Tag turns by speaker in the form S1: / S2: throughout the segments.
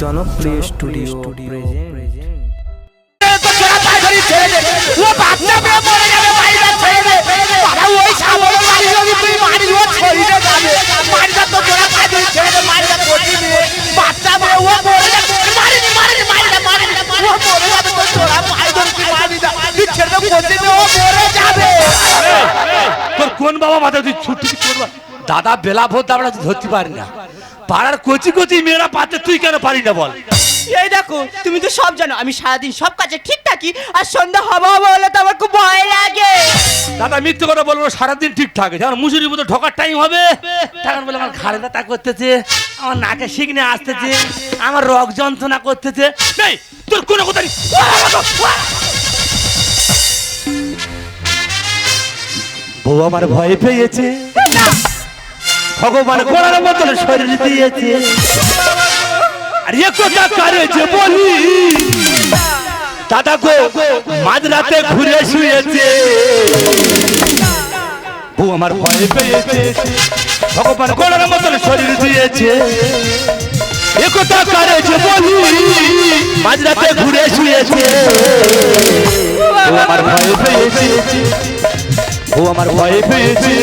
S1: জনপ্রিয় স্টুডিও
S2: তো তোরা
S3: কোন বাবা মাথা তুই ছুটি করবা? দাদা বেলা ভোর তুই ধরতে পারি না। পাড়ার কচি কচি মেয়েরা পাতে তুই কেন পারি না বল?
S4: এই দেখো তুমি তো সব জানো আমি সারাদিন সব কাজে ঠিক থাকি আর সন্ধ্যা হবা হবা হলে তো আমার খুব ভয় লাগে।
S3: দাদা মিথ্যে কথা বলব সারাদিন ঠিক থাকে। যেমন মুসুরির মতো ঢোকার টাইম হবে তখন বলে আমার ঘাড়ে ব্যথা করতেছে আমার নাকে শিখনে আসতেছে আমার রক যন্ত্রণা করতেছে। নেই তোর কোনো কথা নেই। বউ আমার ভয় পেয়েছে। ভগবান কোরআন বদলে শরীর দিয়েছে। আর এ কথা কারেছে বলি? দাদা গো মাঝরাতে ঘুরে শুয়েছে। বউ আমার ভয় পেয়েছে। ভগবান কোরআন বদলে শরীর দিয়েছে। এ কথা কারেছে বলি? মাঝরাতে ঘুরে শুয়েছে। বউ আমার ভয় পেয়েছে। ও আমার ভয় পেয়েছে।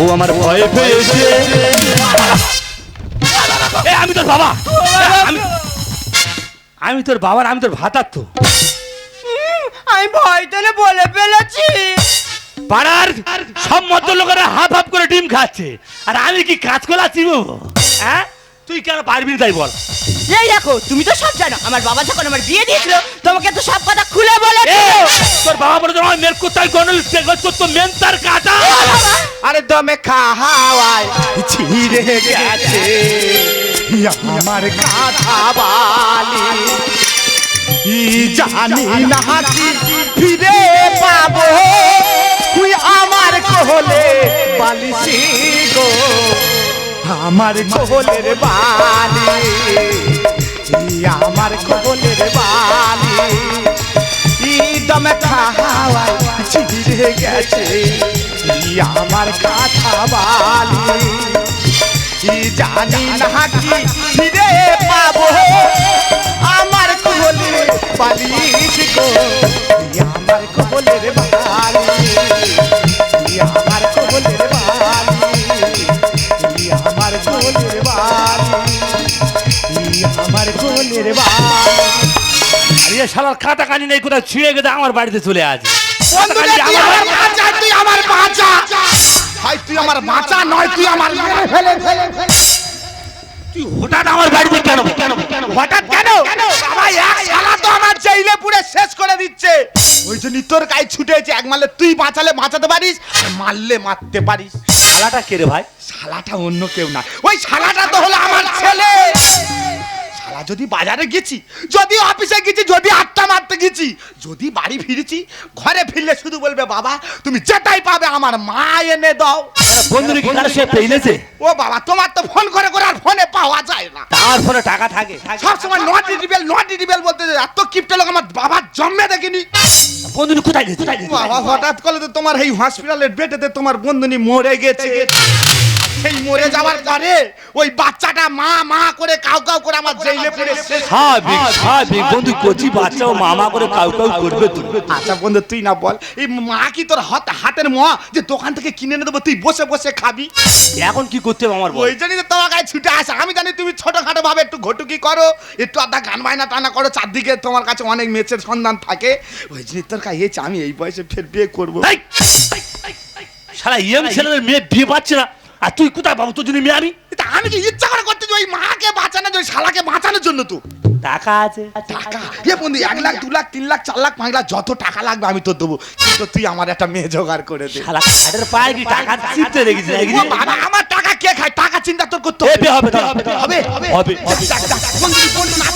S3: ও আমার ভয় পেয়েছে এ, আমি তোর বাবা। আমি আমি তোর বাবার আমি তোর ভাতার তো।
S4: আমি ভয় তো না বলে ফেলেছি।
S3: পাড়ার সব মধ্য লোকেরা হাফ হাফ করে ডিম খাচ্ছে। আর আমি কি কাজ করা চিবো হ্যাঁ? তুই কেন পারবি তাই বল।
S4: এই দেখো তুমি তো সব জানো আমার বাবা যখন আমার বিয়ে দিয়েছিল তোমাকে তো সব কথা খুলে বলে
S3: তোর বাবা বলে তোমার মেয়ের কোথায় গনল করতো মেন তার কাটা।
S2: আরে দমে খাওয়ায় ছিঁড়ে গেছে আমার কাঁথা বালি। ই জানি না কি ফিরে পাবো। তুই আমার কোহলে বালিশি গো। আমার কোহলের বালি। আমার কোহলের বালি দমে খাওয়ায় ছিঁড়ে গেছে আমার কাঁথা বালি। জানি না কি ফিরে পাবো, আমার গো ই আমার কোহলের বালি
S3: এ শালার কাটা কানি নেই ছুঁয়ে গেছে? আমার বাড়িতে চলে আসে
S2: বন্ধুরে তুই আমার বাঁচা তুই আমার বাঁচা। তুই আমার বাঁচা নয় তুই আমার মেরে ফেলে। ফেলে ফেলে
S3: তুই হঠাৎ আমার বাড়িতে কেন? কেন কেন
S2: হঠাৎ কেন? বাবা এক শালা তো আমার জেলে পুরে শেষ করে দিচ্ছে। ওই জন্য তোর গায়ে ছুটেছে এক মারলে তুই বাঁচালে বাঁচাতে পারিস মারলে মারতে পারিস।
S3: শালাটা কে রে ভাই?
S2: শালাটা অন্য কেউ না। ওই শালাটা তো হলো আমার ছেলে। শালা যদি বাজারে গেছি যদি অফিসে গেছি যদি আটটা মারতে গেছি যদি বাড়ি ফিরেছি ঘরে ফিরলে শুধু বলবে বাবা তুমি যেটাই পাবে আমার মা এনে দাও।
S3: বন্ধু কি কারও সে পেইলেছে
S2: ও বাবা তোমার তো ফোন করে করে আর ফোনে পাওয়া যায় না।
S3: তার ফোনে টাকা থাকে
S2: সব সময় নট ডিটেল নট ডিটেল বলতে যে এত কিপটে লোক আমার বাবার জন্মে দেখিনি।
S3: বন্ধু কোথায় গেছে কোথায় গেছে?
S2: বাবা হঠাৎ করে তো তোমার এই হসপিটালের বেডেতে তোমার বন্ধুনি মরে গেছে। সেই মরে যাওয়ার পরে ওই বাচ্চাটা মা মা করে কাউ কাউ করে আমার জেলে পড়ে
S3: স্বাভাবিক স্বাভাবিক। বন্ধু কচি বাচ্চা ও মামা করে কাউ কাউ করবে
S2: আচ্ছা বন্ধু তুই না বল। এই মা কি তোর হাত হাতের মা যে দোকান থেকে কিনে এনে দেবো তুই বসে বসে খাবি?
S3: এখন কি করতে হবে আমার বল?
S2: ওই জন্যই তো তোমার গায়ে ছুটে আসে। আমি জানি তুমি ছোটখাটো ভাবে একটু ঘটুকি করো একটু আধা গান বায়না টানা করো চারদিকে তোমার কাছে অনেক মেচের সন্ধান থাকে। ওই জন্য তোর কাছে এসে আমি এই বয়সে ফের বিয়ে করব।
S3: এই, এই, এই, এই, শালা ইয়ং ছেলেদের মেয়ে বিয়ে পাচ্ছে না। আর তুই কোথায় বাবু তোর জন্য মেয়ে আমি?
S2: আমি কি ইচ্ছা করে করতে ওই মাকে বাঁচানোর জন্য, ওই শালাকে বাঁচানোর জন্য তো।
S3: টাকা আছে।
S2: টাকা? এ বন্ধু এক লাখ দু লাখ তিন লাখ চার লাখ পাঁচ লাখ যত টাকা লাগবে আমি তো দেবো। কিন্তু তুই আমার একটা মেয়ে জোগাড় করে দে।
S3: শালা খাটের পায়ে কি টাকা চিপতে রেখেছি
S2: ও বাবা, আমার টাকা কে খায়? টাকা চিন্তা তোর করতে
S3: হবে,
S2: হবে
S3: হবে,
S2: হবে।
S3: হবে,
S2: বন্ধু, না।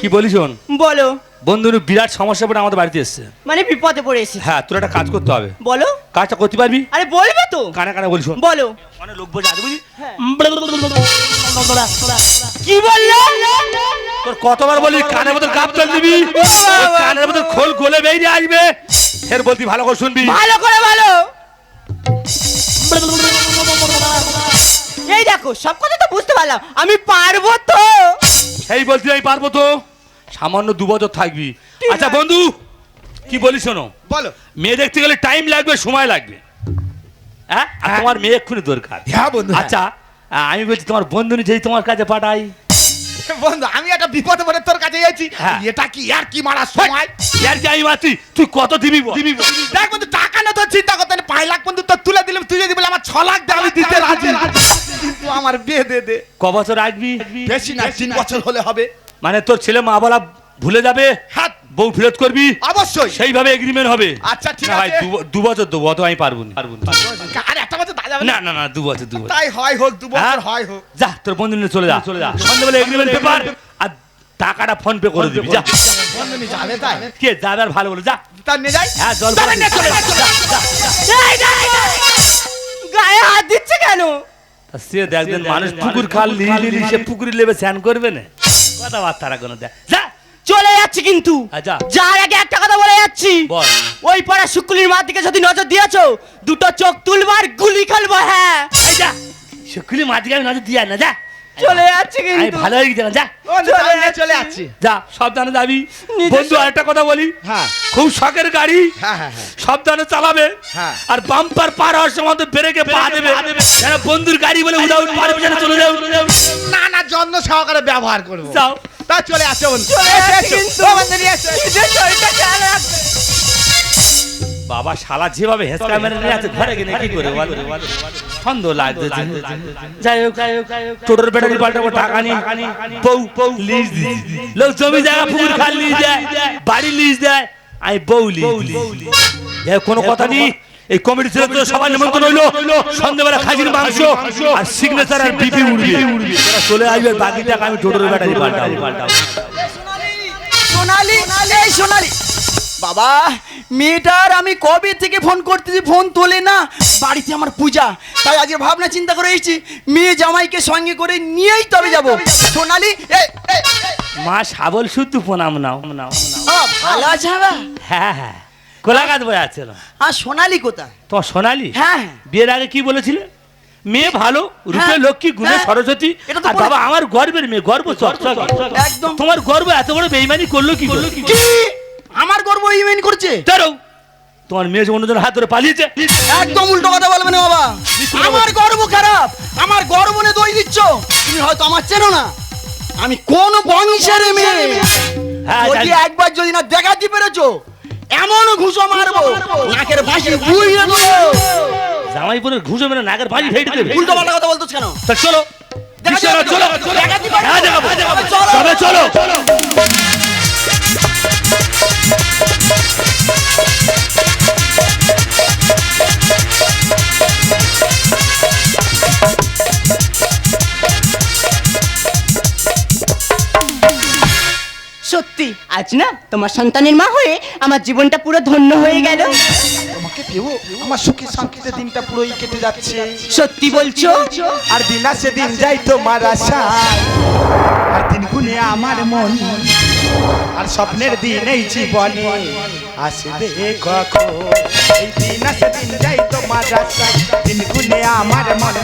S3: কি বলিস শোন?
S4: বলো।
S3: বন্ধুর বিরাট সমস্যা পড়ে আমাদের বাড়িতে এসছে।
S4: মানে বিপদে পড়ে এসেছি।
S3: হ্যাঁ তোর একটা কাজ করতে হবে।
S4: বলো।
S3: কাজটা করতে পারবি?
S4: আরে বলবে তো।
S3: কানে কানে শোন।
S4: বলো।
S3: অনেক লোক আছে বুঝলি?
S4: হ্যাঁ। কি বললে?
S3: তোর কতবার বলি কানের মধ্যে গাপ চল দিবি? কানের মধ্যে খোল গলে বেরিয়ে আসবে। ফের বলতি ভালো করে শুনবি।
S4: ভালো করে বলো। এই দেখো সব কথা তো বুঝতে পারলাম। আমি পারব তো।
S3: সেই বলছি আমি পারব তো। সামান্য দু বছর থাকবি। আচ্ছা বন্ধু কি বলিস শোনো?
S2: বলো।
S3: মেয়ে দেখতে গেলে টাইম লাগবে সময় লাগবে। হ্যাঁ? আর
S2: হ্যাঁ।
S3: তোমার মেয়ে এক্ষুনি দরকার।
S2: হ্যাঁ বন্ধু হ্যাঁ।
S3: আচ্ছা আমি বলছি তোমার বন্ধু যেই তোমার কাছে পাঠাই।
S2: বন্ধু আমি একটা বিপদে পড়ে তোর কাছে যাচ্ছি।
S3: হ্যাঁ।
S2: এটা কি আর কি মারার সময়?
S3: ইয়ার কি আমি মারছি? তুই কত দিবি দিবি
S2: দেখ বন্ধু টাকা না তো চিন্তা করতে নেই। পাঁচ লাখ বন্ধু তোর তুলে দিলাম তুই যদি বলে আমার ছ লাখ দে আমি দিতে রাজি। কিন্তু আমার বিয়ে দে দে।
S3: ক বছর রাখবি?
S2: বেশি না তিন বছর হলে হবে।
S3: মানে তোর ছেলে মা বলা ভুলে যাবে?
S2: হ্যাঁ।
S3: বউ ফেরত করবি?
S2: অবশ্যই।
S3: সেইভাবে এগ্রিমেন্ট হবে।
S2: আচ্ছা, ঠিক আছে।
S3: দু- বছর দেবো অত আমি পারব না। পারব না।
S2: আর একটা বছর
S3: না? না না দু বছর দু বছর।
S2: তাই হয় হোক দু বছর
S3: হ্যাঁ?
S2: হয় হোক।
S3: যা তোর বন্ধু নিয়ে চলে যা। চলে যা। সন্ধ্যাবেলা এগ্রিমেন্ট পেপার আর টাকাটা ফোন পে করে দিবি যা।
S2: যাবে তাই?
S3: কে যাবে আর ভালো বলে যা।
S2: তার নিয়ে যাই?
S3: হ্যাঁ জল
S2: চলে যা, যা, যা।
S4: এই দেখো, গায়ে হাত দিচ্ছে কেন?
S3: সে দেখবেন মানুষ পুকুর খাল লিলি লিলি সে পুকুরি লেবে স্নান করবে না? কথাবার্তা কোনো যা।
S4: চলে যাচ্ছি কিন্তু।
S3: আচ্ছা।
S4: যার আগে একটা কথা বলে যাচ্ছি। ওই পাড়া শুকুলির মার দিকে যদি নজর দিয়েছ দুটো চোখ তুলবার গুলি খেলব হ্যাঁ।
S3: এই মার দিকে আমি নজর দিয়া না যা।
S4: চলে যাচ্ছি
S3: আমি
S4: কিন্তু
S3: ভালো হয়ে গেছে যা।
S4: চলে যাচ্ছি।
S2: চলে যাচ্ছি।
S3: যা সাবধানে যাবি। বন্ধু আরেকটা কথা বলি।
S2: হ্যাঁ।
S3: খুব শখের গাড়ি।
S2: হ্যাঁ হ্যাঁ হ্যাঁ।
S3: সাবধানে চালাবে।
S2: হ্যাঁ।
S3: আর বাম্পার পার হওয়ার সময় তো ব্রেকে পা দেবে। যেন বন্ধুর গাড়ি বলে উদাউট পারমিশনে চলে যাও।
S2: না না যত্ন সহকারে ব্যবহার করব।
S3: যাও।
S2: তা চলে আসে বন্ধু।
S4: চলে
S2: এসো,
S4: যাচ্ছি
S2: এসো।
S4: কিন্তু।
S2: ও বন্ধু, নিয়ে এসো, এসো।
S4: নিজের শরীরটা খেয়াল রাখবে।
S3: বাবা শালা যেভাবে হেস ক্যামেরা নিয়ে আছে ঘরে গেলে কি করে বল সন্দেহ যাই হোক যাই হোক টোটোর ব্যাটারি পাল্টাবো টাকা নি বউ বউ লিজ দি। লোক জমি জায়গা পুকুর খাল লিজ দেয় বাড়ি লিজ দেয়। আমি বউ লিজ কোনো কথা নেই। এই কমিটি ছেলে তো সবার নিমন্ত্রণ হইল। সন্ধ্যেবেলা খাসির মাংস আর সিগনেচার আর বিপি উড়বে। চলে আসবে বাকি টাকা আমি টোটোর ব্যাটারি পাল্টাবো পাল্টাবো
S4: সোনালি সোনালি। বাবা মেয়েটার আমি কবে থেকে ফোন করতেছি ফোন তোলে না? বাড়িতে আমার পূজা তাই আজকে ভাবনা চিন্তা করে এসেছি মেয়ে জামাইকে সঙ্গে করে নিয়েই তবে যাব। সোনালি
S3: মা শাবল শুদ্ধ প্রণাম নাও। নাও
S4: ভালো আছে
S3: হ্যাঁ হ্যাঁ। কোলাঘাত বয়ে আছে।
S4: আর সোনালি কোথায়?
S3: তোমার সোনালি?
S4: হ্যাঁ
S3: বিয়ের আগে কি বলেছিলে? মেয়ে ভালো রূপে
S4: হ্যাঁ,
S3: লক্ষ্মী গুণে
S4: হ্যাঁ।
S3: সরস্বতী।
S4: তো
S3: বাবা আমার গর্বের মেয়ে গর্ব
S4: একদম।
S3: তোমার গর্ব এত বড় বেইমানি করল কি করল কি?
S4: আমার গর্ব ইমেন করছে।
S3: ধরো। তোমার মেয়ে যে অন্যজনের হাত ধরে পালিয়েছে।
S4: একদম উল্টো কথা বলবে না বাবা। আমার গর্ব খারাপ। আমার গর্ব নিয়ে দই দিচ্ছ। তুমি হয়তো আমার চেনো না। আমি কোন বংশের মেয়ে।
S3: হ্যাঁ,
S4: যদি
S3: জানি।
S4: একবার যদি না দেখাতে পেরেছ এমন ঘুষো মারবো। নাকের বাসি বুঝিয়ে দেবো।
S3: জামাইপুরের ঘুষো মেরে নাকের বাড়ি ফেটে দেবে।
S4: উল্টো পাল্টা কথা বলতো কেন?
S3: তা চলো।
S4: দেখা
S3: চলো। চলো। হ্যাঁ, দেখাবো।
S4: চলো।
S3: চলো।
S4: সত্যি আজ না তোমার সন্তানের মা হয়ে আমার জীবনটা পুরো ধন্য হয়ে গেল।
S2: তোমাকে পেও আমার সুখী শান্তিতে দিনটা পুরোই কেটে যাচ্ছে।
S4: সত্যি বলছো?
S2: আর দিন আসে দিন যাই তোমার আশায়। আর দিন গুনে আমার মন আর স্বপ্নের দিন এই জীবনে আসবে কখন? এই দিন আসে দিন যাই তোমার আশায় দিন গুনে আমার মন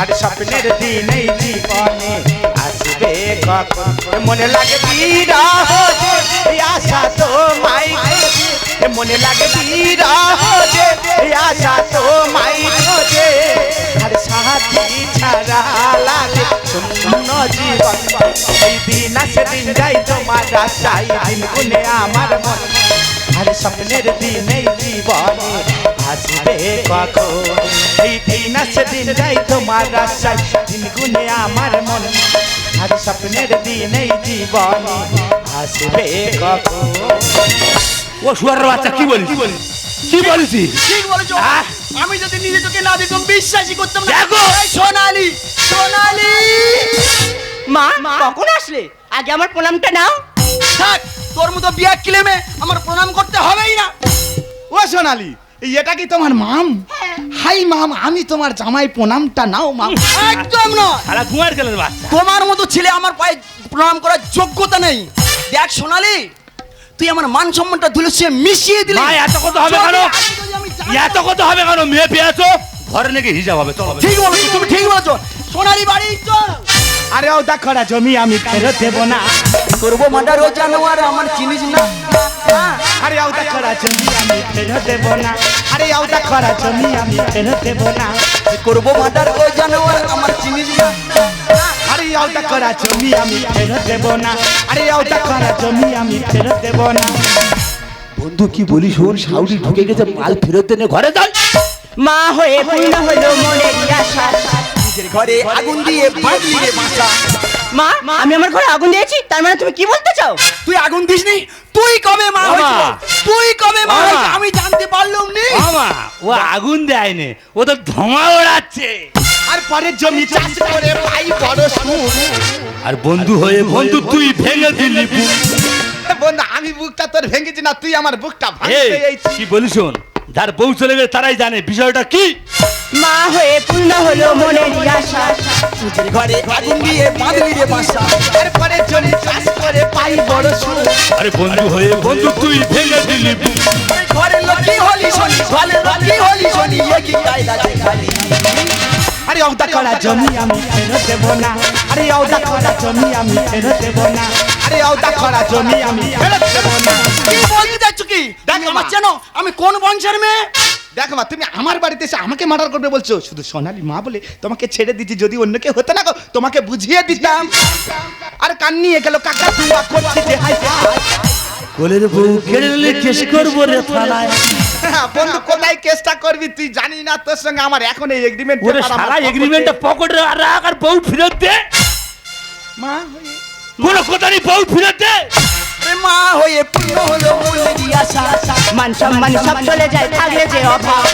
S2: আর স্বপ্নের দিন এই জীবনে মনে লাগে বিরহ আশা তো মাই মনে লাগে বিরহ আশা তো মাই আর সাথী ছাড়া লাগে শূন্য জীবন। এই দিন আসে যাই তোমার আশাই দিন গুনে আমার মন। আর স্বপ্নের দিন জীবনে আসবে কখন? এই দিন আসে যাই তোমার আশাই দিন গুনে আমার মন। আর স্বপ্নের দিন এই জীবনে আসবে কখন?
S3: ও শুয়ারের বাচ্চা কি বলিস? কি বলিস?
S4: ঠিক বলেছ! আমি যদি নিজে তোকে না দেখতাম বিশ্বাসই করতাম না।
S3: দেখো!
S4: এই সোনালি সোনালি! মা কখন আসলে? আগে আমার প্রণামটা নাও। থাক তোর মতো বিয়া ক্লেমে আমার প্রণাম করতে হবেই না।
S2: ও সোনালি এটা কি তোমার মাম? হাই মাম আমি তোমার জামাই প্রণামটা নাও মাম।
S4: একদম
S3: গেলেন বাচ্চা।
S4: তোমার মতো ছেলে আমার পায়ে প্রণাম করার যোগ্যতা নেই। দেখ সোনালি তুই আমার মান সম্মানটা ধুলে সে মিশিয়ে দিলি।
S3: মা, এত কথা হবে কেন? এত কথা হবে কেন? মেয়ে পেয়েছ ঘরে নাকি হিসাব হবে চলো
S4: ঠিক বলেছ তুমি ঠিক বলেছ। সোনালি বাড়ি চল।
S2: আরে ও দেখরা জমি আমি ফেরত দেব না।
S4: করব মার্ডার ও জানোয়ার আমার চিনিস না? হ্যাঁ।
S2: জমি আমি ফেরত দেব না আরে জমি আমি ফেরত দেব না
S4: করব মার্ডার ও জানোয়ার আমার চিনিস না
S2: আরে জমি আমি ফেরত দেব না আরে জমি আমি ফেরত দেব না
S3: বন্ধু কি বলিস শোন সাউরি ঢুকে গেছে মাল ফেরত দেনে ঘরে যাই
S1: মা হয়ে পূর্ণ হলো মনের আশা।
S4: নিজের ঘরে আগুন দিয়ে বাঁধলি রে বাসা
S1: মা আমি আমার ঘরে আগুন দিয়েছি তার মানে তুমি কি বলতে চাও?
S4: তুই আগুন দিস দিসনি? তুই কবে মা। হয়েছিল? তুই কবে মা। হয়েছিল? আমি জানতে পারলাম নি।
S3: মামা ও আগুন দেয়নি ও তো ধোঁয়া ওড়াচ্ছে।
S2: আর পরে জমি চাষ করে পাই বড় সুর
S3: আর বন্ধু হয়ে বন্ধু তুই ভেঙে দিলি।
S2: বন্ধু আমি বুকটা তোর ভেঙেছি না তুই আমার বুকটা ভাঙতে এই
S3: কি বলি শোন? যার বউ চলে গেলে তারাই জানে বিষয়টা কি?
S1: মা হয়ে পূর্ণ হলো মনের আশা
S4: ঘরে আগুন দিয়ে বাঁধলি রে বাসা।
S2: তারপরে জমি চাষ করে পাই বড় সুর
S3: আরে বন্ধু হয়ে বন্ধু তুই ভেঙে দিলি বুক।
S4: আরে ঘরে লক্ষ্মী হলি শনি ঘরে লক্ষ্মী হলি শনি এ কায়দা দেখালি
S2: আরে ও দেখরা জমি আমি ফেরত দেব না। আরে ও দেখরা জমি আমি ফেরত দেব না। আরে ও দেখরা জমি আমি। ফেরত দেব না।
S4: কি বলতে যাচ্ছ কি?
S2: দেখ
S4: আমার জানো আমি কোন বংশের মেয়ে?
S2: দেখো মা তুমি আমার বাড়িতে এসে আমাকে মার্ডার করবে বলছো। শুধু সোনালি মা বলে তোমাকে ছেড়ে দিচ্ছি যদি অন্য কেউ হতো না তোমাকে বুঝিয়ে দিতাম। আর কান নিয়ে গেল কাকা তুয়া করছি যে হাই
S3: কোলের বউ নিলে কেস করব রে থানায়।
S2: হ্যাঁ, বন্ধু কোথায় কেসটা করবি তুই জানি না তোর সঙ্গে আমার এখন এই এগ্রিমেন্ট
S3: ওরে সারা এগ্রিমেন্টটা পকেটে রাখ আর বউ ফেরত দে।
S2: মা
S3: কোনো কথা নেই বউ ফেরত দে।
S4: এ মা হয়ে পূর্ণ হলো মনের আশা
S1: মান সম্মান সব চলে যায় থাকলে যে অভাব।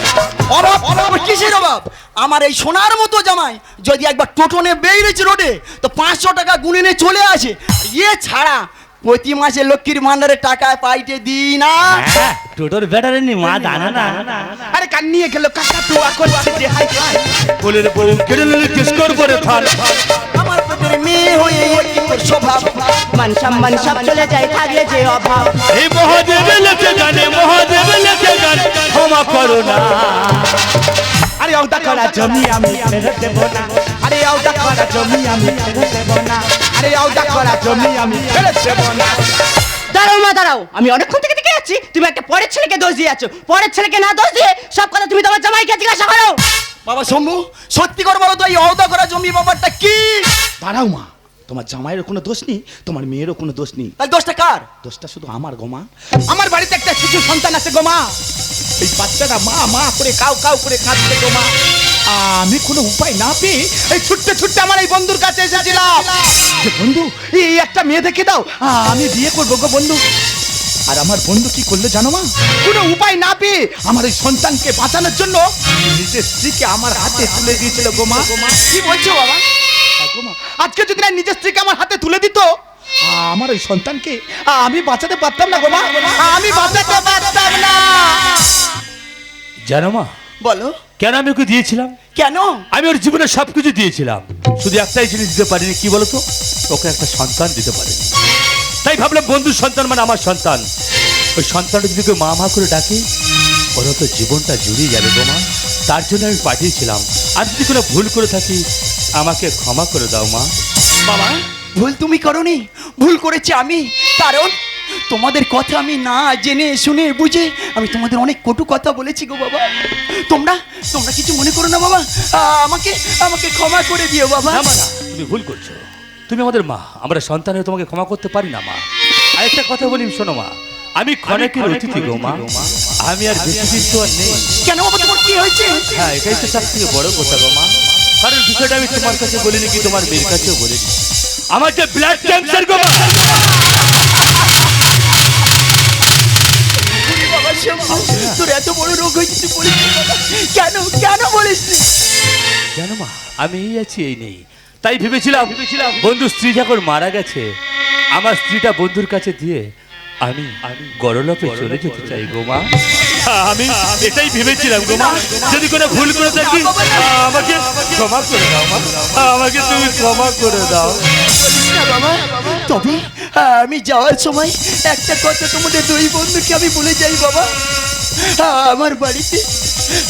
S4: অভাব অভাব কিসের অভাব? আমার এই সোনার মতো জামাই যদি একবার টোটনে বেরিয়েছে রোডে তো পাঁচশো টাকা গুনে নিয়ে চলে আসে। আর ইয়ে ছাড়া প্রতি মাসে লক্ষ্মীর ভান্ডারের টাকা পাইতে দিই না।
S3: হ্যাঁ, টোটোর ব্যাটারে নি মা জানা না।
S2: আরে কান নিয়ে গেল কাকা তুয়া করছি যে হাই হাই।
S3: কোলের বউ কেড়ে নিলে কেস করব রে থানায়
S4: আমার পেটের মেয়ে হয়ে কি তোর স্বভাব।
S1: মান সম্মান সব চলে যায় থাকলে যে অভাব।
S3: এই মহাদেব লেখে গানে মহাদেব লেখে গান ক্ষমা করো না।
S2: আরে দেখরা জমি আমি ফেরত দেব না। আরে দেখরা জমি আমি ফেরত দেব না। আরে দেখরা জমি আমি ফেরত দেব না।
S1: দাঁড়াও মা দাঁড়াও। আমি অনেকক্ষণ থেকে দেখে যাচ্ছি তুমি একটা পরের ছেলেকে দোষ দিয়ে যাচ্ছ পরের ছেলেকে না দোষ দিয়ে সব কথা তুমি তোমার জামাইকে জিজ্ঞাসা করো।
S4: বাবা শম্ভু সত্যি করে বলো তো এই অহদা করা জমি বাবারটা কি?
S2: দাঁড়াও মা তোমার জামাইয়ের কোনো দোষ নেই তোমার মেয়েরও কোনো দোষ নেই।
S4: তাহলে দোষটা কার?
S2: দোষটা শুধু আমার গোমা আমার বাড়িতে একটা শিশু সন্তান আছে গোমা এই বাচ্চাটা মা মা করে কাউ কাউ করে কাঁদছে গোমা আমি কোনো উপায় না পেয়ে এই ছুটতে ছুটতে আমার এই বন্ধুর কাছে এসেছিলাম। বন্ধু এই একটা মেয়ে দেখে দাও। আমি বিয়ে করব গো বন্ধু। আর আমার বন্ধু কি করল জানো মা? কোনো উপায় না পেয়ে আমার এই সন্তানকে বাঁচানোর জন্য নিজের স্ত্রীকে আমার হাতে তুলে দিয়েছিল গোমা
S4: কি বলছো বাবা?
S2: হ্যাঁ আজকে যদি না নিজের স্ত্রীকে আমার হাতে তুলে দিত আমার ওই সন্তানকে আ, আমি বাঁচাতে পারতাম না গো মা। আমি বাঁচাতে পারতাম না।
S3: জানো মা
S4: বলো।
S3: কেন আমি ওকে দিয়েছিলাম?
S4: কেন?
S3: আমি ওর জীবনে সবকিছু দিয়েছিলাম। শুধু একটাই জিনিস দিতে পারিনি কি বলতো? ওকে একটা সন্তান দিতে পারিনি। তাই ভাবলাম বন্ধুর সন্তান মানে আমার সন্তান। ওই সন্তানটা যদি কেউ মা মা করে ডাকে ওরা তো জীবনটা জুড়িয়ে যাবে গো মা। তার জন্য আমি পাঠিয়েছিলাম। আর যদি কোনো ভুল করে থাকি আমাকে ক্ষমা করে দাও মা।
S4: বাবা ভুল তুমি করনি। ভুল করেছি আমি। কারণ তোমাদের কথা আমি না জেনে শুনে বুঝে আমি তোমাদের অনেক কটু কথা বলেছি গো বাবা। তোমরা তোমরা কিছু মনে করো না বাবা। আমাকে আমাকে ক্ষমা করে দিও বাবা।
S3: না তুমি ভুল করছ। তুমি আমাদের মা আমরা সন্তানের তোমাকে ক্ষমা করতে পারি না মা। আরেকটা কথা বলি শোনো মা। আমি ক্ষণেকের অতিথি গো মা। আমি আর বেশি দিন তো আর নেই।
S4: কেন তোমার কি হয়েছে?
S3: হ্যাঁ এটাই তো সব থেকে বড় কথা গো মা। কারণ বিষয়টা আমি তোমার কাছে বলিনি কি তোমার মেয়ের কাছেও বলিনি। আমার যে ব্লাড ক্যান্সার গো মা।
S4: তোর এত বড় রোগ হয়েছে তুই বলিস কেন কেন বলিস নি?
S3: জানো মা আমি এই আছি এই নেই। তাই ভেবেছিলাম ভেবেছিলাম। বন্ধু স্ত্রী যখন মারা গেছে আমার স্ত্রীটা বন্ধুর কাছে দিয়ে আমি আমি গরলপে চলে যেতে চাই গো মা। আমি এটাই ভেবেছিলাম গো মা। যদি কোনো ভুল করে থাকি আমাকে ক্ষমা করে দাও মা। আমাকে তুমি ক্ষমা করে দাও।
S4: বাবা। তবে আমি যাওয়ার সময় একটা কথা তোমাদের দুই বন্ধুকে আমি বলে যাই বাবা। আমার বাড়িতে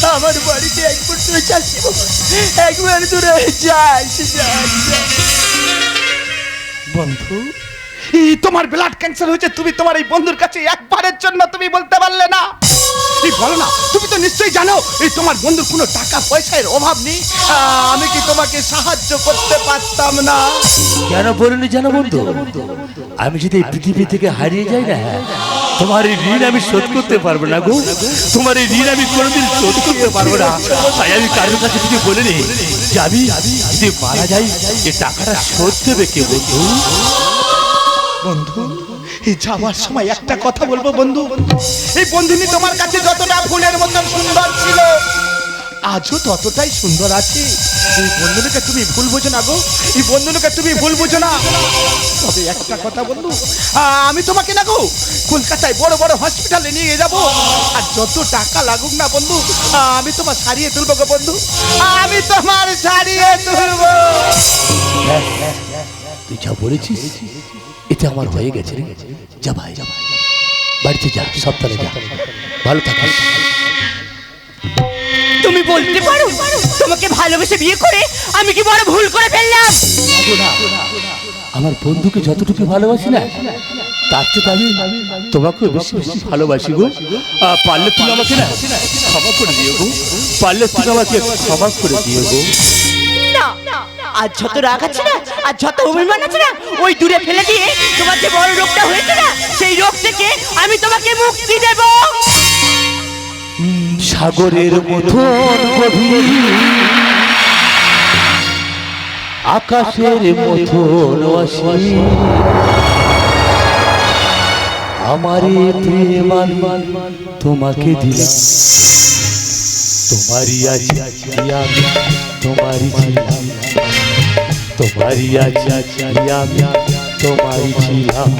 S4: আমার বাড়িতে একবার তুই বাবা একবার দূরে যাস যাস যাস।
S2: বন্ধু তোমার ব্লাড ক্যান্সার হয়েছে তুমি তোমার এই বন্ধুর কাছে একবারের জন্য তুমি বলতে পারলে না। বলো না তুমি তো নিশ্চয়ই জানো এই তোমার বন্ধুর কোনো টাকা পয়সার অভাব নেই। আহ, আমি কি তোমাকে সাহায্য করতে পারতাম না?
S3: কেন বলিনি জানো বন্ধু? আমি যদি এই পৃথিবী থেকে হারিয়ে যাই না তোমার এই ঋণ আমি শোধ করতে পারব না গো। তোমার এই ঋণ আমি কোনোদিন শোধ করতে পারব না। তাই আমি কারোর কাছে কিছু বলিনি যে আমি যদি মারা যাই যে টাকাটা শোধ দেবে কে বন্ধু?
S2: বন্ধু, এই যাওয়ার সময় একটা কথা বলব বন্ধু। এই বন্ধুনি তোমার কাছে যতটা ফুলের মতন সুন্দর ছিল আজও ততটাই সুন্দর আছে। এই বন্ধুকে তুমি ভুল বুঝো না গো। এই বন্ধুকে তুমি ভুল বুঝো না। তবে একটা কথা বন্ধু আমি তোমাকে না গো, কলকাতায় বড় বড় হসপিটালে নিয়ে যাব। আর যত টাকা লাগুক না বন্ধু আমি তোমার সারিয়ে তুলবো গো বন্ধু। আমি তোমার সারিয়ে তুলবো।
S3: তুই যা বলেছিস এটা আমার হয়ে গেছে যা ভাই, যা বাড়িতে যা সপ্তাহে যা। ভালো থাকিস।
S1: বলতে পারো? তোমাকে ভালোবেসে বিয়ে করে আমি কি বড় ভুল করে ফেললাম?
S3: আমার বন্ধুকে যতটুকু ভালোবাসি না তার থেকে আমি তোমাকে বেশি বেশি ভালোবাসি গো। পারলে তুমি আমাকে না ক্ষমা করে দিও গো। পারলে তুমি আমাকে ক্ষমা করে দিও গো।
S1: আর যত রাগ আছে না আর যত অভিমান আছে না ওই দূরে ফেলে দিয়ে তোমার যে বড় রোগটা হয়েছে না সেই রোগ থেকে আমি তোমাকে মুক্তি দেব।
S3: সাগরের মতন গভীর আকাশের মতন অসীম। আমারে প্রেম আমি তোমাকে দিলাম। তোমারই আছি আমি তোমারই ছিলাম। তোমারই আছি আমি তোমারই ছিলাম।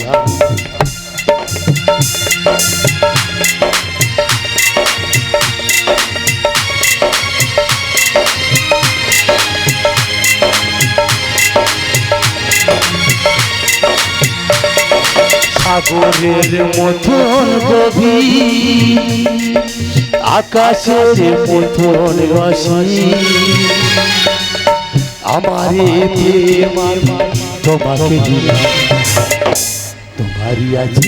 S3: সাগরের মতন গভীর, আকাশের মতন অসীম আমারে তোমাকে আছে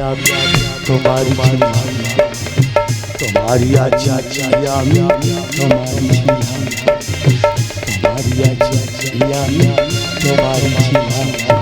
S3: আমি তোমারই ছিলাম তোমারই আছে আমি ছিলাম তোমারই আছে আমি